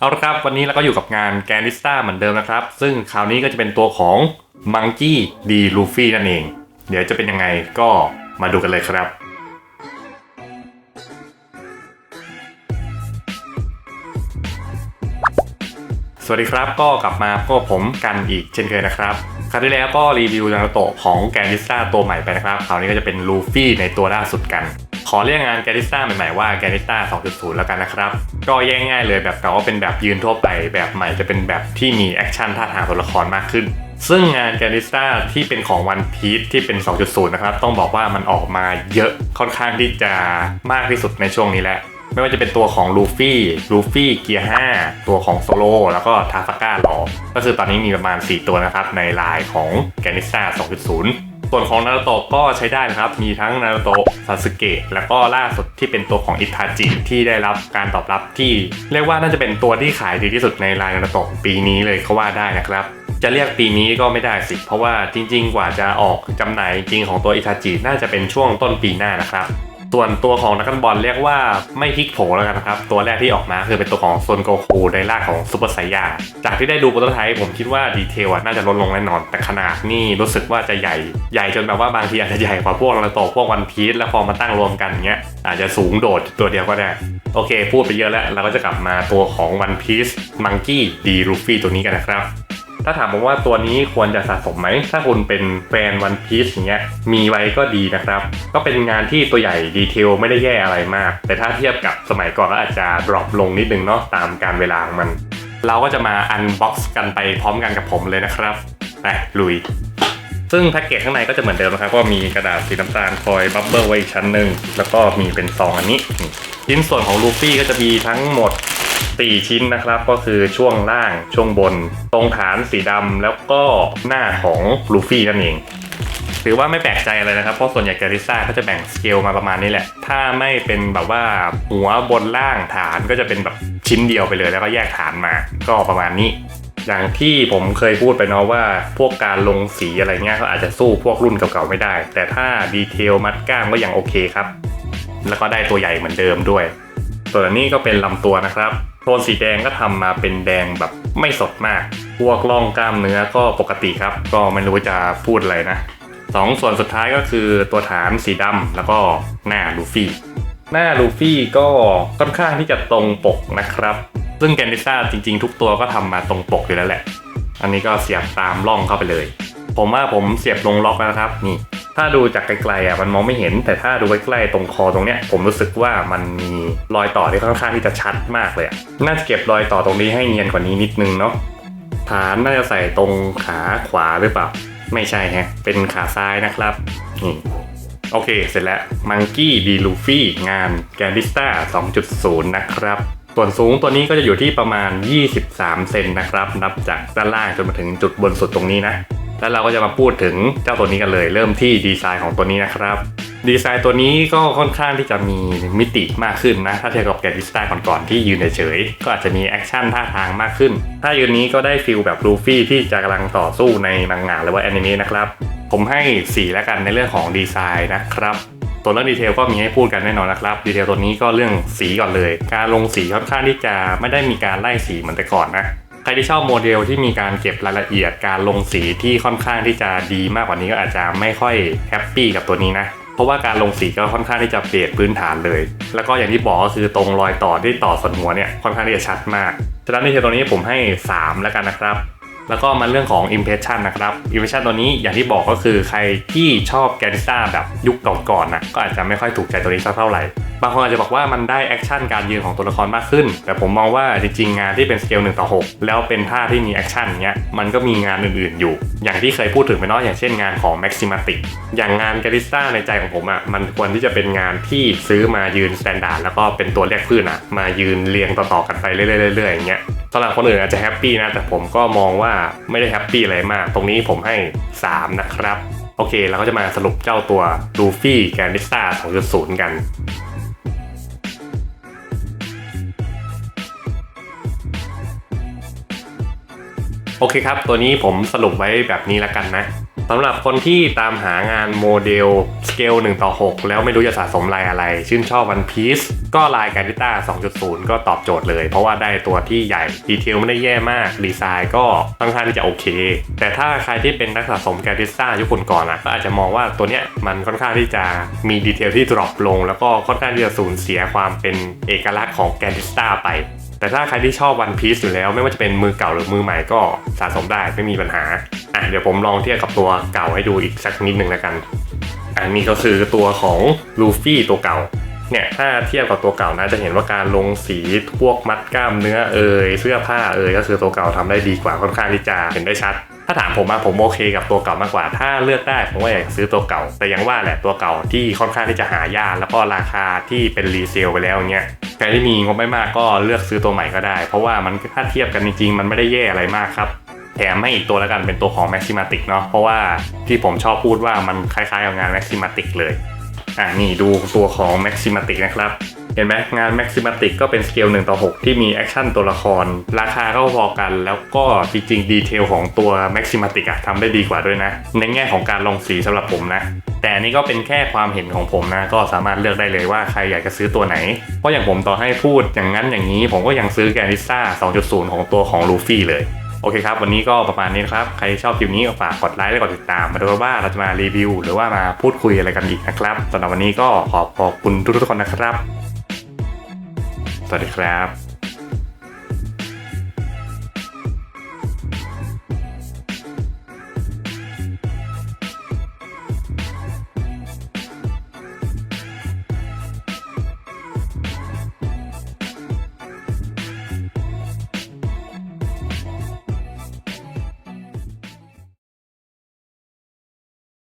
เอาละครับ วันนี้เราก็อยู่กับงานแกนิสตาเหมือนเดิมนะครับ ซึ่งคราวนี้ก็จะเป็นตัวของมังกี้ดีลูฟี่นั่นเอง เดี๋ยวจะเป็นยังไงก็มาดูกันเลยครับสวัสดีครับก็กลับมาพบกับผมกันอีกเช่นเคยนะครับ คราวที่แล้วก็รีวิวนารูโตะของแกนิสตาตัวใหม่ไปนะครับ คราวนี้ก็จะเป็นลูฟี่ในตัวล่าสุดกัน ขอเรียกงานแกนิสตาใหม่ๆว่าแกนิสตา2.0 แล้วกันนะครับ ก็แยกง่ายเลยแบบเก่าก็เป็นแบบยืนทั่วไป แบบใหม่จะเป็นแบบที่มีแอคชั่นท่าทางตัวละครมากขึ้น ซึ่งงานแกนิสตาที่เป็นของวันพีทที่เป็น 2.0 นะครับ ต้องบอกว่ามันออกมาเยอะค่อนข้างที่จะมากที่สุดในช่วงนี้แหละไม่ว่าจะเป็นตัวของลูฟี่ลูฟี่เกียร์5ตัวของโซโลแล้วก็ทาฟาก้าหลอก็คือตอนนี้มีประมาณ 4 ตัวนะครับ ในลายของแกนิสตา2.0 ส่วนของนารูโตะก็ใช้ได้นะครับ มีทั้งนารูโตะซาสึเกะแล้วก็ล่าสุดที่เป็นตัวของอิทาจิที่ได้รับการตอบรับที่ เรียกว่าน่าจะเป็นตัวที่ขายดีที่สุดในลายนารูโตะปีนี้เลยก็ว่าได้นะครับ จะเรียกปีนี้ก็ไม่ได้สิ เพราะว่าจริง ๆ กว่าจะออกจำหน่ายจริงของตัวอิทาจิน่าจะเป็นช่วงต้นปีหน้านะครับ ส่วนตัวของนักกันบอลเรียกว่าไม่พลิกโผแล้วกันนะครับ ตัวแรกที่ออกมาคือเป็นตัวของโซนโกคูในร่างของซูเปอร์ไซยาจากที่ได้ดูโปรโตไทป์ผมคิดว่าดีเทลน่าจะลดลงแน่นอน แต่ขนาดนี่รู้สึกว่าจะใหญ่ใหญ่จนแบบว่าบางทีอาจจะใหญ่กว่าพวกนารูโตพวกวันพีซแล้วพอมาตั้งรวมกันเงี้ยอาจจะสูงโดดตัวเดียวก็ได้ โอเค พูดไปเยอะแล้วเราก็จะกลับมาตัวของวันพีซมังกี้ดีลูฟี่ตัวนี้กันนะครับ ถ้าถามผมว่าตัวนี้ควรจะสะสมไหม ถ้าคุณเป็นแฟนวันพีซอย่างเงี้ย มีไว้ก็ดีนะครับ ก็เป็นงานที่ตัวใหญ่ดีเทลไม่ได้แย่อะไรมาก แต่ถ้าเทียบกับสมัยก่อนก็อาจจะดรอปลงนิดนึงเนาะตามการเวลาของมัน เราก็จะมาอันบ็อกซ์กันไปพร้อมกันกับผมเลยนะครับไปลุยซึ่งแพ็กเกจข้างในก็จะเหมือนเดิมนะครับ ก็มีกระดาษสีน้ำตาลคอยบับเบิลไว้อีกชั้นหนึ่ง แล้วก็มีเป็นซองอันนี้ ชิ้นส่วนของลูฟี่ก็จะมีทั้งหมด 4 ชิ้นนะครับก็คือช่วงล่างช่วงบน ตรงฐานสีดำแล้วก็หน้าของลูฟี่นั่นเองถือว่าไม่แปลกใจอะไรนะครับ เพราะส่วนใหญ่แกริซ่าก็จะแบ่งสเกลมาประมาณนี้แหละ ถ้าไม่เป็นแบบว่าหัวบนล่างฐานก็จะเป็นแบบชิ้นเดียวไปเลยแล้วก็แยกฐานมา ก็ประมาณนี้ อย่างที่ผมเคยพูดไปเนาะว่า พวกการลงสีอะไรเงี้ยก็อาจจะสู้พวกรุ่นเก่าๆไม่ได้ แต่ถ้าดีเทลมัดก้ามก็ยังโอเคครับ แล้วก็ได้ตัวใหญ่เหมือนเดิมด้วย ส่วนนี้ก็เป็นลำตัวนะครับโทนสีแดงก็ทำมาเป็นแดงแบบไม่สดมาก พวกร่องกล้ามเนื้อก็ปกติครับ ก็ไม่รู้จะพูดอะไรนะสองส่วนสุดท้ายก็คือตัวฐานสีดำแล้วก็หน้าลูฟี่ หน้าลูฟี่ก็ค่อนข้างที่จะตรงปกนะครับ ซึ่งแกนดิซ่าจริงๆ ทุกตัวก็ทำมาตรงปกอยู่แล้วแหละ อันนี้ก็เสียบตามร่องเข้าไปเลย ผมว่าผมเสียบลงล็อกแล้วนะครับนี่ ถ้าดูจากไกลๆอะมันมองไม่เห็น แต่ถ้าดูใกล้ๆตรงคอตรงเนี้ยผมรู้สึกว่ามันมีรอยต่อที่ค่อนข้างที่จะชัดมากเลยอะน่าจะเก็บรอยต่อตรงนี้ให้เนียนกว่านี้นิดนึงเนาะฐานน่าจะใส่ตรงขาขวาหรือเปล่า ไม่ใช่ฮะเป็นขาซ้ายนะครับนี่โอเค เสร็จแล้วมังกี้ดีลูฟี่งานแกนดิสตา2.0 นะครับ ส่วนสูงตัวนี้ก็จะอยู่ที่ประมาณ 23 เซนนะครับ นับจากด้านล่างจนมาถึงจุดบนสุดตรงนี้นะ แล้วเราก็จะมาพูดถึงเจ้าตัวนี้กันเลย เริ่มที่ดีไซน์ของตัวนี้นะครับดีไซน์ตัวนี้ก็ค่อนข้างที่จะมีมิติมากขึ้นนะ ถ้าเทียบกับแกดิสตาก่อนๆที่ยืนเฉยๆก็อาจจะมีแอคชั่นท่าทางมากขึ้น ถ้ายืนนี้ก็ได้ฟิลแบบลูฟี่ที่จะกำลังต่อสู้ในมังงะหรือว่าแอนิเมะนะครับ ผมให้ 4 แล้วกันในเรื่องของดีไซน์นะครับตัวเรื่องดีเทลก็มีให้พูดกันแน่นอนนะครับ ดีเทลตัวนี้ก็เรื่องสีก่อนเลย การลงสีค่อนข้างที่จะไม่ได้มีการไล่สีเหมือนแต่ก่อนนะ รที่ชอบโมเดลที่มีการเก็บรายละเอียดการลงสีที่ค่อนข้างที่จะดีมากกว่านี้ก็อาจจะไม่ค่อยแฮปปี้กับตัวนี้นะเพราะว่าการลงสีก็ค่อนข้างที่จะเปลี่ยนพื้นฐานเลย แล้วก็อย่างที่บอกก็คือตรงรอยต่อที่ต่อส่วนหัวเนี่ยค่อนข้างที่จะชัดมาก ฉะนั้นในเทตัวนี้ผมให้ 3 แล้วกันนะครับ แล้วก็มาเรื่องของ Impression นะครับ Impression ตัวนี้อย่างที่บอกก็คือใครที่ชอบแกนิซ่าแบบยุคก่อนๆนะก็อาจจะไม่ค่อยถูกใจตัวนี้สักเท่าไหร่บางคนอาจจะบอกว่ามันได้แอคชั่นการยืนของตัวละครมากขึ้น แต่ผมมองว่าจริงๆ งานที่เป็นสเกล1ต่อ6 แล้วเป็นท่าที่มีแอคชั่นเงี้ยมันก็มีงานอื่นๆอยู่ อย่างที่เคยพูดถึงไปเนาะอย่างเช่นงานของ Maximatic อย่างงานแกนิซ่าในใจของผมอะ่ะมันควรที่จะเป็นงานที่ซื้อมายืนสแตนดาร์ดแล้วก็เป็นตัวเรียกพื้นอะ่ะมายืนเรียงต่อๆกันไปเรื่อยๆเรื่อยๆอย่างเงี้ย สำหรับคนอื่นอาจจะแฮปปี้นะ แต่ผมก็มองว่าไม่ได้แฮปปี้อะไรมาก ตรงนี้ผมให้ 3 นะครับ โอเค เราก็จะมาสรุปเจ้าตัวลูฟี่แกนดิสตา2.0 กันโอเคครับ ตัวนี้ผมสรุปไว้แบบนี้แล้วกันนะ สำหรับคนที่ตามหางานโมเดลสเกล1ต่อ 6 แล้วไม่รู้จะสะสมลายอะไร ชื่นชอบวันพี e ก็ลายการดิต้า 2.0 ก็ตอบโจทย์เลย เพราะว่าได้ตัวที่ใหญ่ ดีเทลไม่ได้แย่มาก ดีไซน์ก็ค่อนข้างที่จะโอเค แต่ถ้าใครที่เป็นนักสะสมการดิต้ายุคก่อนๆอะก็อาจจะมองว่าตัวเนี้ยมันค่อนข้างที่จะมีดีเทลที่ดรอปลง แล้วก็ค่อนข้างที่จะสูญเสียความเป็นเอกลักษณ์ของแกนดิสต้าไป แต่ถ้าใครที่ชอบวันพีซอยู่แล้วไม่ว่าจะเป็นมือเก่าหรือมือใหม่ก็สะสมได้ไม่มีปัญหาอะเดี๋ยวผมลองเทียบกับตัวเก่าให้ดูอีกสักนิดหนึ่งแล้วกัน อันนี้ก็คือตัวของลูฟี่ตัวเก่าเนี่ยถ้าเทียบกับตัวเก่านะจะเห็นว่าการลงสีพวกมัดกล้ามเนื้อเอยเสื้อผ้าเอยก็คือตัวเก่าทำได้ดีกว่าค่อนข้างที่จะเห็นได้ชัด ถ้าถามผมอะผมโอเคกับตัวเก่ามากกว่า ถ้าเลือกได้ผมก็อยากซื้อตัวเก่า แต่อยังว่าแหละตัวเก่าที่ค่อนข้างที่จะหายากแล้วก็ราคาที่เป็นรีเซลไปแล้วเงี้ยใครที่มีงบไม่มากก็เลือกซื้อตัวใหม่ก็ได้ เพราะว่ามันถ้าเทียบกันจริงๆมันไม่ได้แย่อะไรมากครับแถมให้อีกตัวแล้วกันเป็นตัวของ Maximatic เนาะเพราะว่าที่ผมชอบพูดว่ามันคล้ายๆกับงาน Maximatic เลยอ่านี่ดูตัวของ Maximatic นะครับ เห็นไหมงาน Maximatic ก็เป็นสเกล1ต่อ6 ที่มีแอคชั่นตัวละคร ราคาก็พอกัน แล้วก็จริงๆ ดีเทลของตัว Maximatic อะทำได้ดีกว่าด้วยนะ ในแง่ของการลงสีสำหรับผมนะ แต่นนี้ก็เป็นแค่ความเห็นของผมนะ ก็สามารถเลือกได้เลยว่าใครอยากจะซื้อตัวไหน เพราะอย่างผมต่อให้พูดอย่างนั้นอย่างนี้ ผมก็ยังซื้อแกนิซ่า 2.0 ของตัวของลูฟี่เลยโอเคครับ วันนี้ก็ประมาณนี้นะครับ ใครชอบคลิปนี้ฝากกดไลค์และกดติดตาม มาดูว่าเราจะมารีวิว หรือว่ามาพูดคุยอะไรกันอีกนะครับสำหรับวันนี้ก็ขอบขอบคุณทุกๆคนนะครับ สวัสดีครับ